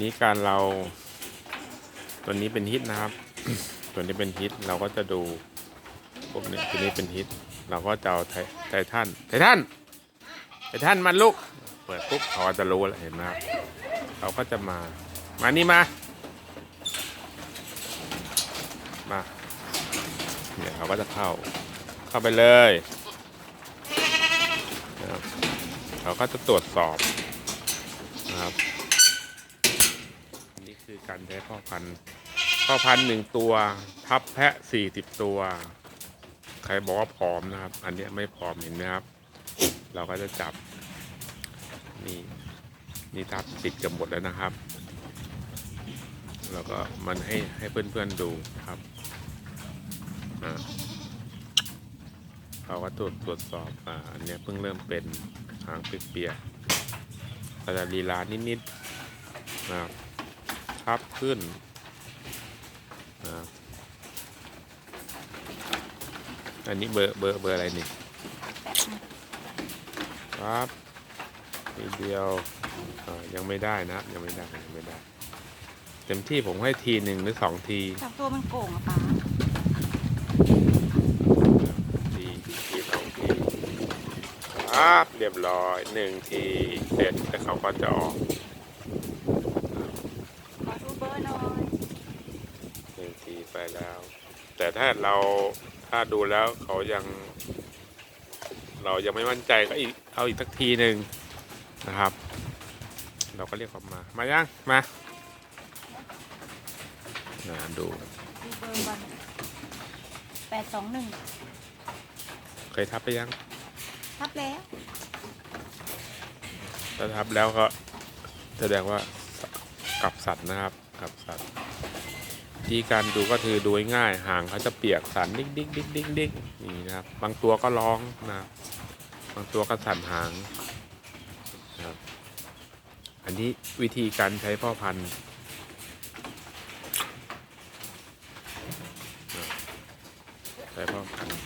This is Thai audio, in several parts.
นี้การเราตัวนี้เป็นฮิตนะครับ ตัวนี้เป็นฮิตเราก็จะดูพวกนี้ตัวนี้เป็นฮิต เราก็จะเอาไทไททันไททันไททันมันลูกเปิดปุ๊บเขาจะรู้แล้วเห็นไหมครับเขาก็จะมามานี่มามาเนี่ยเขาก็จะเข้าเข้าไปเลยนะครับเขาก็จะตรวจสอบนะครับ คือการใช้พ่อพันธุ์พ่อพันธุ์หนึ่งตัว ทับแพะสี่สิบตัว ใครบอกว่าผอมนะครับ อันนี้ไม่ผอมเห็นไหมครับ เราก็จะจับ นี่นี่ทับติดกันหมดแล้วนะครับ แล้วก็มันให้ให้เพื่อนๆดูครับอ่าเขาก็ตรวจตรวจสอบอ่าอันนี้เพิ่งเริ่มเป็นหางเปียกๆก็จะลีลานิดๆนะครับ ทับขึ้นนะครับอันนี้เบอร์เบอร์เบอร์อะไรนี่ครับทีเดียวอ่ายังไม่ได้นะ ยังไม่ได้ยังไม่ได้ เต็มที่ผมให้ทีหนึ่งหรือสองทีจับตัวมันโก่งอะป้าทีทีสองทีครับเรียบร้อยหนึ่งทีเสร็จแล้วเขาก็จะออก ขอดูเบอร์หน่อย หนึ่งที ไปแล้ว แต่ถ้าเราถ้าดูแล้วเขายัง เรายังไม่มั่นใจก็อีกเอาอีกสักทีหนึ่งนะครับ เราก็เรียกเขามา มายังมานะดูดูเบอร์วันแปดสองหนึ่งเคยทับไปยัง ทับแล้วถ้าทับแล้วก็แสดงว่ากับสัตว์นะครับกับสัตว์ วิธีการดูก็คือดูง่ายหางเขาจะเปียกสันดิ๊กดิ๊กดิ๊กดิ๊กดิ๊กนี่นะครับ บางตัวก็ร้องนะครับบางตัวก็สั่นหางนะครับอันนี้วิธีการใช้พ่อพันธุ์ใช้พ่อพันธุ์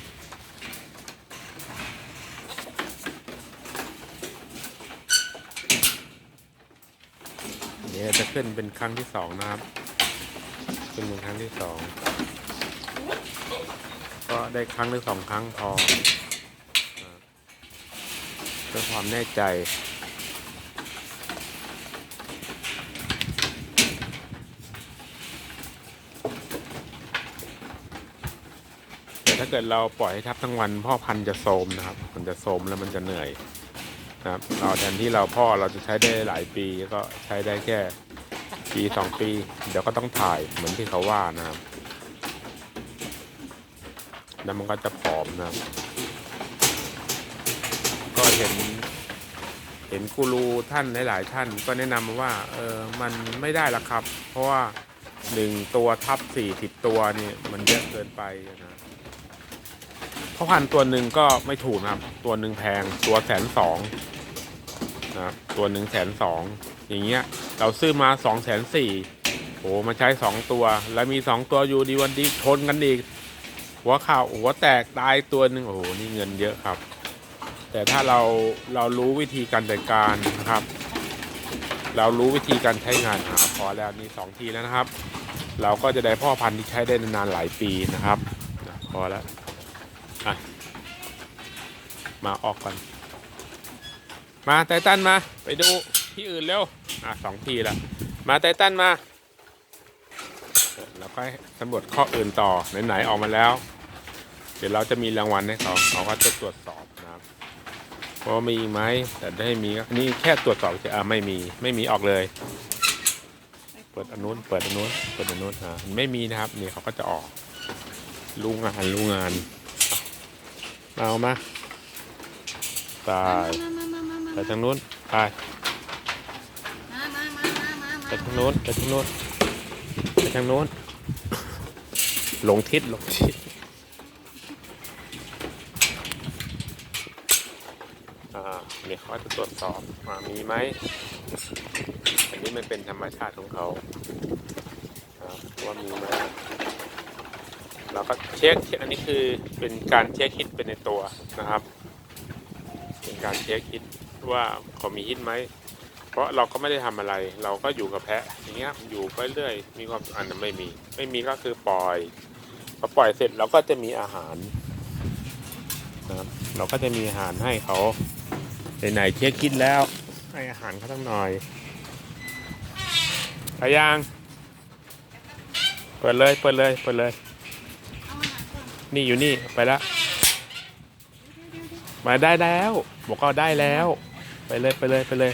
เดี๋ยวจะขึ้นเป็นครั้งที่สองนะครับ ขึ้นเป็นครั้งที่สองก็ได้ครั้งหรือสองครั้งพอเพื่อความแน่ใจแต่ถ้าเกิดเราปล่อยให้ทับทั้งวันพ่อพันธุ์จะโทมนะครับ มันจะโทมแล้วมันจะเหนื่อยนะครับ เราแทนที่เราพ่อเราจะใช้ได้หลายปีก็ใช้ได้แค่ ปีสองปี เดี๋ยวก็ต้องถ่ายเหมือนที่เขาว่านะครับ แล้วมันก็จะผอมนะครับ ก็เห็น เห็นกูรูท่านหลาย ๆ ท่านก็แนะนำว่า เออมันไม่ได้ละครับ เพราะว่าหนึ่งตัวทับสี่สิบตัวนี่มันเยอะเกินไปนะเพราะพันตัวหนึ่งก็ไม่ถูกนะครับ ตัวหนึ่งแพงตัวแสนสองนะครับตัวหนึ่งแสนสองอย่างเงี้ย เราซื้อมาสองแสนสี่โหมาใช้สองตัว แล้วมีสองตัวอยู่ดีวันดีชนกันอีก หัวเข่าหัวแตกตายตัวหนึ่งโอ้โหนี่เงินเยอะครับ แต่ถ้าเราเรารู้วิธีการจัดการนะครับ เรารู้วิธีการใช้งานาพอแล้วนี่สองทีแล้วนะครับ เราก็จะได้พ่อพันธุ์ที่ใช้ได้นานๆหลายปีนะครับพอแล้วมาออกก่อน มาไททันมา ไปดู ที่อื่นเร็ว อะสองทีละมาไททันมา แล้วก็สำรวจข้ออื่นต่อ ไหนๆออกมาแล้ว เดี๋ยวเราจะมีรางวัลให้เขาเขาก็จะตรวจสอบนะครับพราะว่ามีไหมแต่ได้มีก็นี่แค่ตรวจสอบจะอ่าไม่มีไม่มีออกเลย เปิดอันนู้นเปิดอันนู้นเปิดอันนู้นอ่าไม่มีนะครับนี่เขาก็จะออกรู้งานรู้งานอะเอามาตายไปทางนู้นไป มามามามามา ไปทางโน้นไปทางโน้นไปทางโน้นหลงทิศหลงทิศเนี่ยเขาจะตรวจสอบว่ามีไหมอันนี้มันเป็นธรรมชาติของเขาว่ามีไหมเราก็เช็คเช็คอันนี้คือเป็นการเช็คฮิตเป็นในตัวนะครับ เป็นการเช็คฮิตว่าเขามีฮิตไหม เพราะเราก็ไม่ได้ทำอะไร เราก็อยู่กับแพะอย่างเงี้ยอยู่ไปเรื่อย มีความอันนั้นไม่มี ไม่มีก็คือปล่อยพอปล่อยเสร็จเราก็จะมีอาหารนะครับเราก็จะมีอาหารให้เขาไหนๆเที่ยงกินแล้ว ให้อาหารเขาตั้งหน่อยไปยังเปิดเลยเปิดเลยเปิดเลยนนี่อยู่นี่ไปแล้วมาได้แล้วบอกก็ได้แล้ว ไปเลยไปเลยไปเลย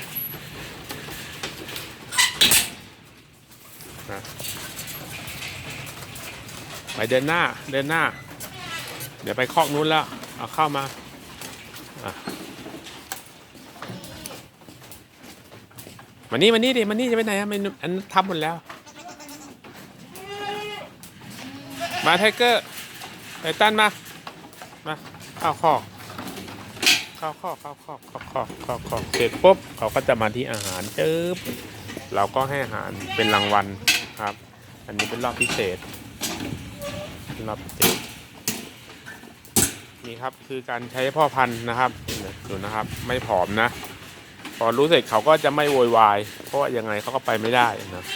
นะไปเดินหน้าเดินหน้า เดี๋ยวไปคอกนู้นแล้ว เอาเข้ามาอมานี่มานี่ดิมานี่จะไปไหนอะมันอันทำหมดแล้ว มาไทเกอร์ไทตันมา มาเข้าคอกเข้าคอกเข้าคอกเข้าคอกเข้าคอกเสร็จปุ๊บเขาก็จะมาที่อาหารจึ๊บเราก็ให้อาหารเป็นรางวัล ครับ อันนี้เป็นรอบพิเศษรอบพิเศษนี่ครับคือการใช้พ่อพันธุ์นะครับดูนะครับไม่ผอมนะ พอรู้เสร็จเขาก็จะไม่โวยวาย เพราะว่ายังไงเขาก็ไปไม่ได้นะ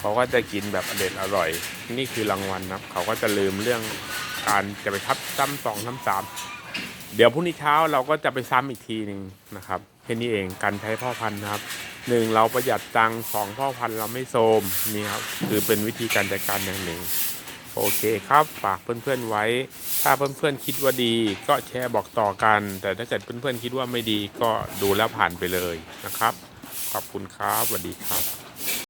เขาก็จะกินแบบอเด็ดอร่อย นี่คือรางวัลนะครับเขาก็จะลืมเรื่องการจะไปทับซ้ำสองซ้ำสามเดี๋ยวพรุ่งนี้เช้าเราก็จะไปซ้ำอีกทีหนึ่งนะครับแค่นี้เองการใช้พ่อพันธุ์นะครับ หนึ่งเราประหยัดตังค์สองพ่อพันธุ์เราไม่โทรมนี่ครับคือเป็นวิธีการจัดการอย่างหนึ่ง โอเคครับฝากเพื่อนๆไว้ ถ้าเพื่อนๆคิดว่าดี ก็แชร์บอกต่อกัน แต่ถ้าเกิดเพื่อนๆคิดว่าไม่ดีก็ดูแล้วผ่านไปเลยนะครับ ขอบคุณครับสวัสดีครับ